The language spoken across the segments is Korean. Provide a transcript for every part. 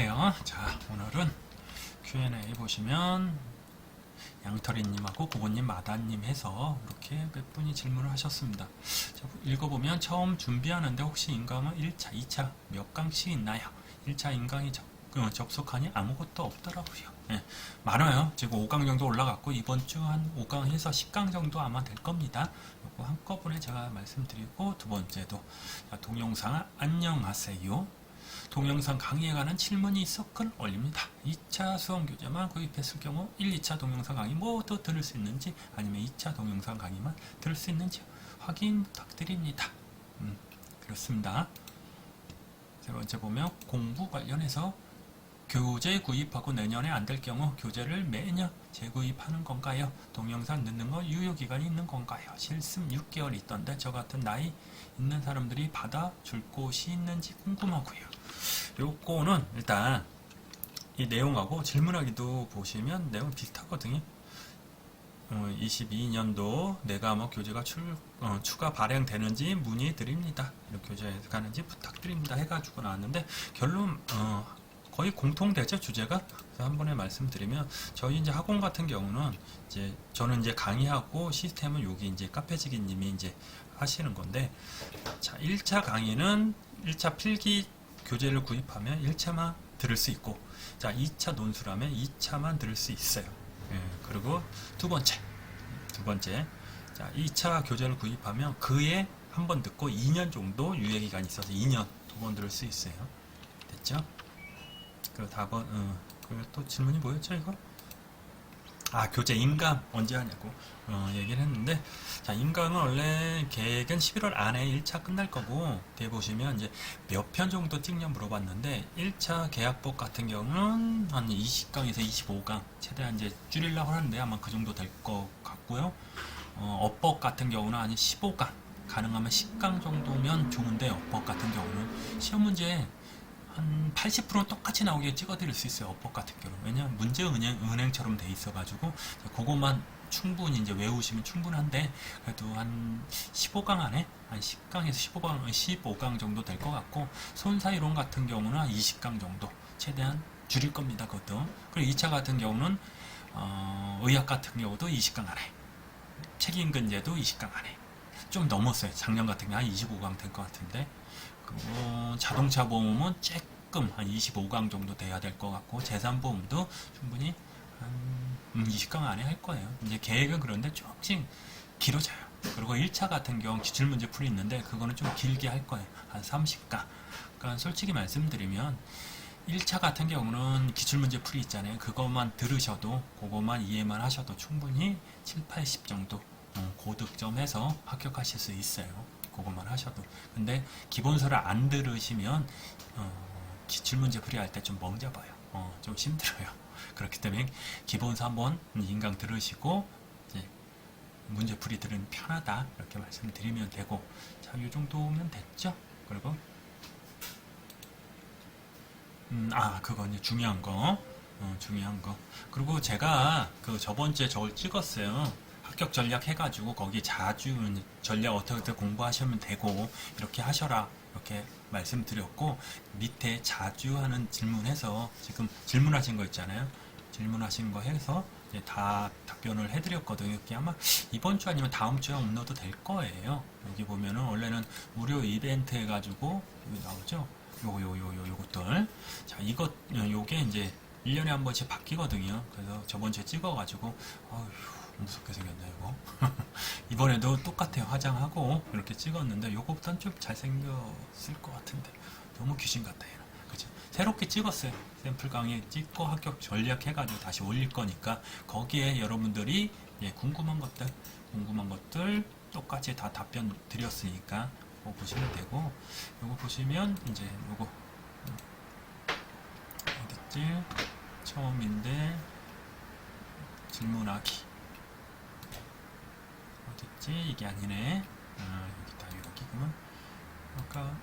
안녕하세요. 자, 오늘은 Q&A 보시면 양털이님하고 고보님, 마다님 해서 이렇게 몇 분이 질문을 하셨습니다. 자, 읽어보면 처음 준비하는데 혹시 인강은 1차, 2차 몇 강씩 있나요? 1차 인강이 접, 어, 접속하니 아무것도 없더라고요. 예, 많아요. 지금 5강 정도 올라갔고 이번 주 한 5강 해서 10강 정도 아마 될 겁니다. 요거 한꺼번에 제가 말씀드리고 두 번째도 자, 동영상 안녕하세요. 동영상 강의에 관한 질문이 글 올립니다. 2차 수험 교재만 구입했을 경우 1, 2차 동영상 강의 모두 들을 수 있는지 아니면 2차 동영상 강의만 들을 수 있는지 확인 부탁드립니다. 음, 그렇습니다. 세 번째 보면 공부 관련해서 교재 구입하고 내년에 안 될 경우 교재를 매년 재구입하는 건가요? 동영상 넣는 거 유효기간이 있는 건가요? 실습 6개월 있던데 저 같은 나이 있는 사람들이 받아줄 곳이 있는지 궁금하고요. 요거는 일단 이 내용하고 질문하기도 보시면 내용 비슷하거든요. 어, 22년도 내가 뭐 교재가 출, 어, 추가 발행되는지 문의 드립니다. 이렇게 교재 가는지 부탁드립니다. 해가지고 나왔는데 결론 어, 거의 공통되죠 주제가. 그래서 한 번에 말씀드리면 저희 이제 학원 같은 경우는 이제 저는 이제 강의하고 시스템은 여기 이제 카페지기님이 이제 하시는 건데 자 1차 강의는 1차 필기 교재를 구입하면 1차만 들을 수 있고 자 2차 논술하면 2차만 들을 수 있어요. 예, 그리고 두 번째 두 번째 자 2차 교재를 구입하면 그에 한 번 듣고 2년 정도 유예 기간이 있어서 2년 두 번 들을 수 있어요. 됐죠? 그 다번 어, 그또 질문이 뭐였죠 이거? 아 교재 인강 언제 하냐고 어, 얘기를 했는데 자 인강은 원래 계획은 11월 안에 1차 끝날 거고 뒤에 보시면 이제 몇 편 정도 찍냐 물어봤는데 1차 계약법 같은 경우는 한 20강에서 25강 최대한 이제 줄이려고 하는데 아마 그 정도 될 것 같고요. 어, 어법 같은 경우는 한 15강 가능하면 10강 정도면 좋은데 어법 같은 경우는 시험 문제 한 80%는 똑같이 나오게 찍어드릴 수 있어요. 어법 같은 경우. 왜냐면 문제 은행, 은행처럼 돼 있어가지고, 그것만 충분히 이제 외우시면 충분한데, 그래도 한 15강 안에, 한 10강에서 15강, 15강 정도 될 것 같고, 손사이론 같은 경우는 한 20강 정도, 최대한 줄일 겁니다. 그것도. 그리고 2차 같은 경우는, 어, 의학 같은 경우도 20강 안에, 책임근제도 20강 안에. 좀 넘었어요. 작년 같은 경우 한 25강 될 것 같은데, 그리고 자동차 보험은 조금 한 25강 정도 돼야 될 것 같고 재산 보험도 충분히 한 20강 안에 할 거예요. 이제 계획은 그런데 조금 길어져요. 그리고 1차 같은 경우 기출문제 풀이 있는데 그거는 좀 길게 할 거예요. 한 30강. 그러니까 솔직히 말씀드리면 1차 같은 경우는 기출문제 풀이 있잖아요. 그것만 들으셔도 그것만 이해만 하셔도 충분히 7, 80 정도 어, 고득점해서 합격하실 수 있어요. 그것만 하셔도. 근데 기본서를 안 들으시면 어, 기출문제 풀이할 때 좀 멍잡아요. 어, 좀 힘들어요. 그렇기 때문에 기본서 한번 인강 들으시고 이제 문제 풀이 들으면 편하다 이렇게 말씀드리면 되고 자, 이 정도면 됐죠. 그리고 음, 아, 이제 중요한 거. 어, 중요한 거. 그리고 제가 그 저번 주에 저걸 찍었어요. 합격 전략 해가지고 거기 자주 전략 어떻게 공부하시면 되고 이렇게 하셔라 이렇게 말씀드렸고 밑에 자주 하는 질문해서 지금 질문하신 거 있잖아요. 질문하신 거 해서 다 답변을 해드렸거든요. 이게 아마 이번 주 아니면 다음 주에 업로드 될 거예요. 여기 보면은 원래는 무료 이벤트 해가지고 여기 나오죠. 요거 요요 요 요것들 자 이것 요게 이제 1년에 한 번씩 바뀌거든요. 그래서 저번 주에 찍어가지고 어휴 무섭게 생겼네 이거. 이번에도 똑같아요. 화장하고 이렇게 찍었는데 요거보단 좀 잘생겼을 것 같은데. 너무 귀신 같다 얘는. 그죠 새롭게 찍었어요. 샘플 강의 찍고 합격 전략 해가지고 다시 올릴 거니까 거기에 여러분들이 예, 궁금한 것들 궁금한 것들 똑같이 다 답변 드렸으니까 그거 보시면 되고 요거 보시면 이제 요거. 음, 어딨지? 처음인데 질문하기 어딨지? 이게 아니네. 아, 여기다, 여기구만. 아까.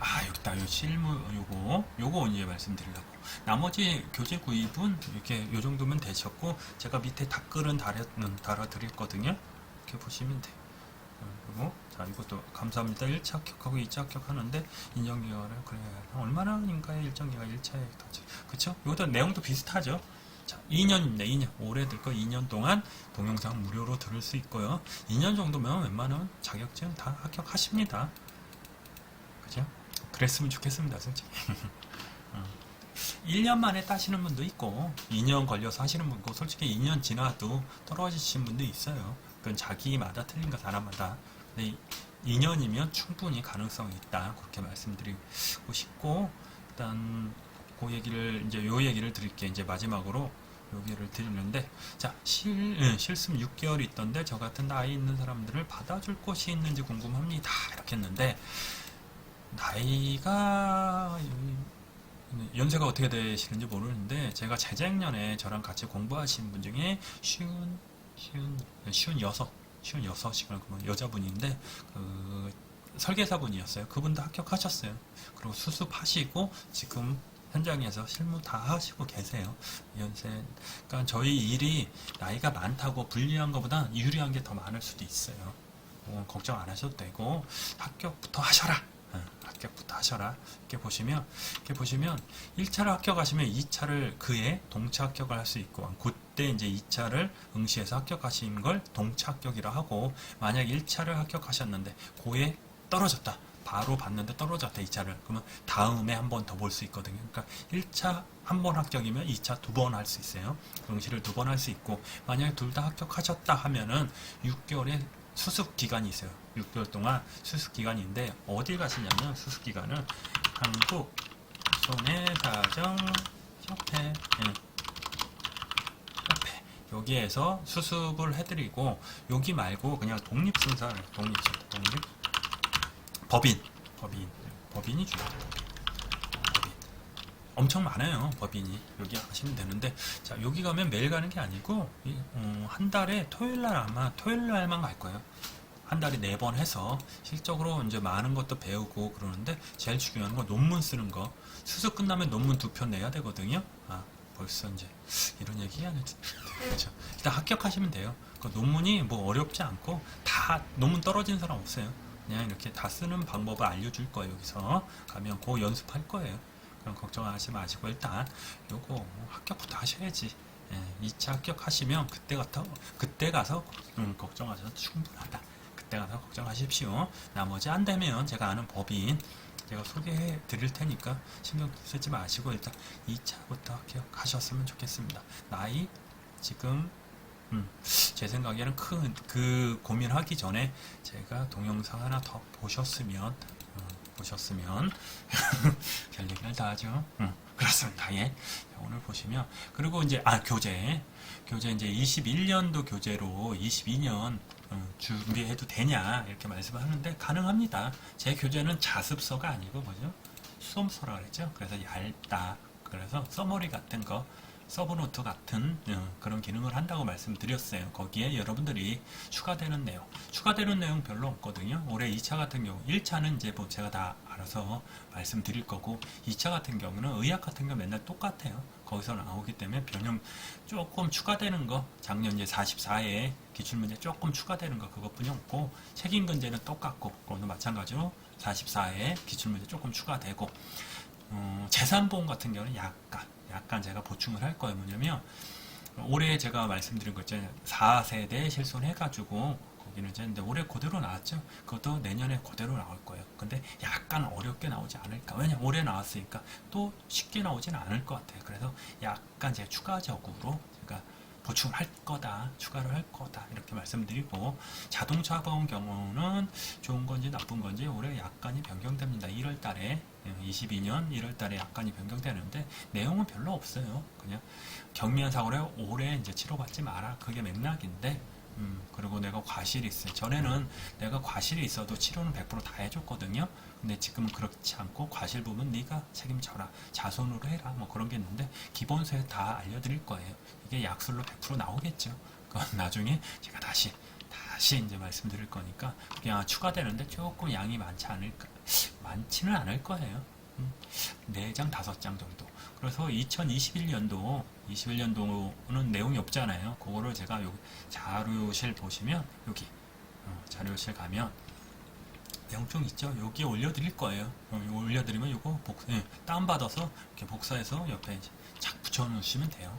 아, 여기다, 요 실무, 요거. 요거 이제 말씀드리려고. 나머지 교재 구입은 이렇게 요 정도면 되셨고, 제가 밑에 댓글은 달아, 달아드렸거든요. 이렇게 보시면 돼. 어, 그리고 자 이것도 감사합니다. 1차 합격하고 2차 합격하는데 인정기간을 그래 얼마나 인가의 일정기가 1차에 터지 그쵸? 이것도 내용도 비슷하죠. 자 2년입니다. 2년 올해 들거 2년 동안 동영상 무료로 들을 수 있고요. 2년 정도면 웬만하면 자격증 다 합격하십니다. 그죠? 그랬으면 좋겠습니다, 솔직히. 어. 1년 만에 따시는 분도 있고 2년 걸려서 하시는 분도 솔직히 2년 지나도 떨어지신 분도 있어요. 그건 자기마다 틀린 거 사람마다. 근데 2년이면 충분히 가능성이 있다. 그렇게 말씀드리고 싶고 일단 그 얘기를 이제 요 얘기를 드릴게요. 이제 마지막으로 여기를 드리는데 자 실, 예, 실습 6개월이 있던데 저 같은 나이 있는 사람들을 받아줄 곳이 있는지 궁금합니다. 이렇게 했는데 나이가 연세가 어떻게 되시는지 모르는데 제가 재작년에 저랑 같이 공부하신 분 중에 쉬운 쉬운 쉬운 여섯 쉬운 여섯이나 그러면 여자분인데 그 설계사분이었어요. 그분도 합격하셨어요. 그리고 수습하시고 지금 현장에서 실무 다 하시고 계세요. 연세. 그러니까 저희 일이 나이가 많다고 불리한 것보다 유리한 게 더 많을 수도 있어요. 어, 걱정 안 하셔도 되고 합격부터 하셔라. 어, 합격부터 하셔라. 이렇게 보시면 이렇게 보시면 1차를 합격하시면 2차를 그에 동차 합격을 할 수 있고 그때 이제 2차를 응시해서 합격하신 걸 동차 합격이라 하고 만약 1차를 합격하셨는데 고에 떨어졌다. 바로 봤는데 떨어졌다 2차를 그러면 다음에 한 번 더 볼 수 있거든요 그러니까 1차 한 번 합격이면 2차 두 번 할 수 있어요 응시를 두 번 할 수 있고 만약에 둘 다 합격하셨다 하면은 6개월의 수습 기간이 있어요 6개월 동안 수습 기간인데 어딜 가시냐면 수습 기간은 한국 손해사정 협회 예. 협회 여기에서 수습을 해드리고 여기 말고 그냥 독립순사를 독립순 독립 법인. 법인. 법인이 중요해요 법인. 엄청 많아요 법인이. 여기 하시면 되는데. 자 여기 가면 매일 가는 게 아니고 이, 어, 한 달에 토요일 날 아마 토요일 날만 갈 거예요. 한 달에 네 번 해서. 실적으로 이제 많은 것도 배우고 그러는데 제일 중요한 건 논문 쓰는 거. 수습 끝나면 논문 두 편 내야 되거든요. 아 벌써 이제 이런 얘기 하는 그렇죠. 일단 합격하시면 돼요. 그 논문이 뭐 어렵지 않고 다 논문 떨어진 사람 없어요 그냥 이렇게 다 쓰는 방법을 알려줄 거예요. 여기서 가면 그 연습할 거예요. 그럼 걱정하지 마시고 일단 요거 합격부터 하셔야지. 예, 2차 합격하시면 그때 가서 그때 가서 음, 걱정하셔도 충분하다. 그때 가서 걱정하십시오. 나머지 안 되면 제가 아는 법인 제가 소개해 드릴 테니까 신경 쓰지 마시고 일단 2차부터 합격하셨으면 좋겠습니다. 나이 지금 음, 제 생각에는 큰 그 고민하기 전에 제가 동영상 하나 더 보셨으면 어, 보셨으면 별 얘기를 다 하죠. 음, 그렇습니다. 예. 자, 오늘 보시면 그리고 이제 아 교재 교재 이제 21년도 교재로 22년 어, 준비해도 되냐 이렇게 말씀을 하는데 가능합니다. 제 교재는 자습서가 아니고 뭐죠? 수험서라 그랬죠. 그래서 얇다. 그래서 써머리 같은 거 서브노트 같은 어, 그런 기능을 한다고 말씀드렸어요. 거기에 여러분들이 추가되는 내용, 추가되는 내용 별로 없거든요. 올해 2차 같은 경우, 1차는 이제 뭐 제가 다 알아서 말씀드릴 거고, 2차 같은 경우는 의학 같은 경우 맨날 똑같아요. 거기서 나오기 때문에 변형 조금 추가되는 거, 작년 이제 44에 기출문제 조금 추가되는 거 그것뿐이 없고, 책임근제는 똑같고, 그것도 마찬가지로 44에 기출문제 조금 추가되고, 어, 재산보험 같은 경우는 약간 약간 제가 보충을 할 거예요. 뭐냐면 올해 제가 말씀드린 거 있잖아요. 4세대 실손해가지고 거기는 이제 근데 올해 그대로 나왔죠. 그것도 내년에 그대로 나올 거예요. 근데 약간 어렵게 나오지 않을까. 왜냐 올해 나왔으니까 또 쉽게 나오지는 않을 것 같아요. 그래서 약간 제가 추가적으로 제가 보충을 할 거다, 추가를 할 거다 이렇게 말씀드리고 자동차 보험 경우는 좋은 건지 나쁜 건지 올해 약간이 변경됩니다. 1월 달에 22년 1월달에 약간이 변경되는데 내용은 별로 없어요. 그냥 경미한 사고를 올해 이제 치료받지 마라. 그게 맥락인데. 음, 그리고 내가 과실이 있어요. 전에는 내가 과실이 있어도 치료는 100%다 해줬거든요. 근데 지금은 그렇지 않고 과실 부분 네가 책임져라. 자손으로 해라. 뭐 그런 게 있는데 기본서에 다 알려드릴 거예요. 이게 약술로 100% 나오겠죠. 그건 나중에 제가 다시 다시 이제 말씀드릴 거니까 그냥 추가되는데 조금 양이 많지 않을까 많지는 않을 거예요. 음, 4장, 5장 정도. 그래서 2021년도, 21년도는 내용이 없잖아요. 그거를 제가 여기 자료실 보시면 여기 어, 자료실 가면 영종 있죠? 여기에 올려드릴 거예요. 어, 이거 올려드리면 이거 복, 예, 다운받아서 이렇게 복사해서 옆에 착 붙여놓으시면 돼요.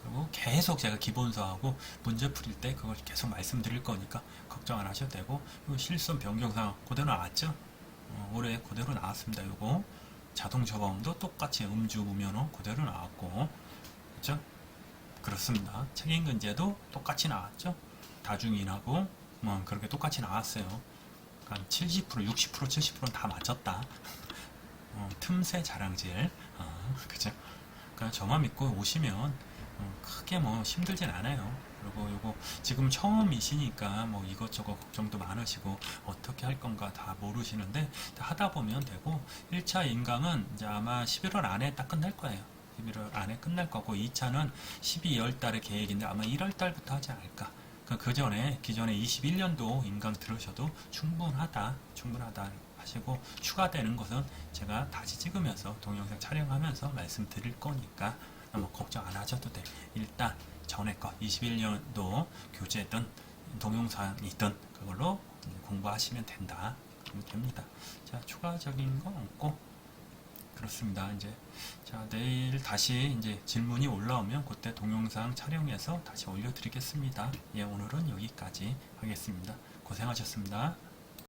그리고 계속 제가 기본서하고 문제 풀일 때 그걸 계속 말씀드릴 거니까 걱정 안 하셔도 되고 실손 변경사항 그대로 나왔죠? 어, 올해 그대로 나왔습니다. 이거 자동 저범도 똑같이 음주 무면허 그대로 나왔고 그렇죠? 그렇습니다. 책임근제도 똑같이 나왔죠? 다중인하고 뭐 그렇게 똑같이 나왔어요. 한 70%, 60%, 70%는 다 맞췄다. 어, 틈새 자랑질. 어, 그죠? 그러니까 저만 믿고 오시면 어, 크게 뭐 힘들진 않아요. 그리고 요거 지금 처음이시니까 뭐 이것저것 걱정도 많으시고 어떻게 할 건가 다 모르시는데 하다 보면 되고 1차 인강은 이제 아마 11월 안에 딱 끝날 거예요. 11월 안에 끝날 거고 2차는 12월 달에 계획인데 아마 1월 달부터 하지 않을까. 그 전에 기존에 21년도 인강 들으셔도 충분하다, 충분하다 하시고 추가되는 것은 제가 다시 찍으면서 동영상 촬영하면서 말씀드릴 거니까 너무 걱정 안 하셔도 돼. 일단 전에 거 21년도 교재든 동영상이든 그걸로 공부하시면 된다. 됩니다. 자 추가적인 거 없고 그렇습니다. 이제 자 내일 다시 이제 질문이 올라오면 그때 동영상 촬영해서 다시 올려 드리겠습니다. 예 오늘은 여기까지 하겠습니다. 고생하셨습니다.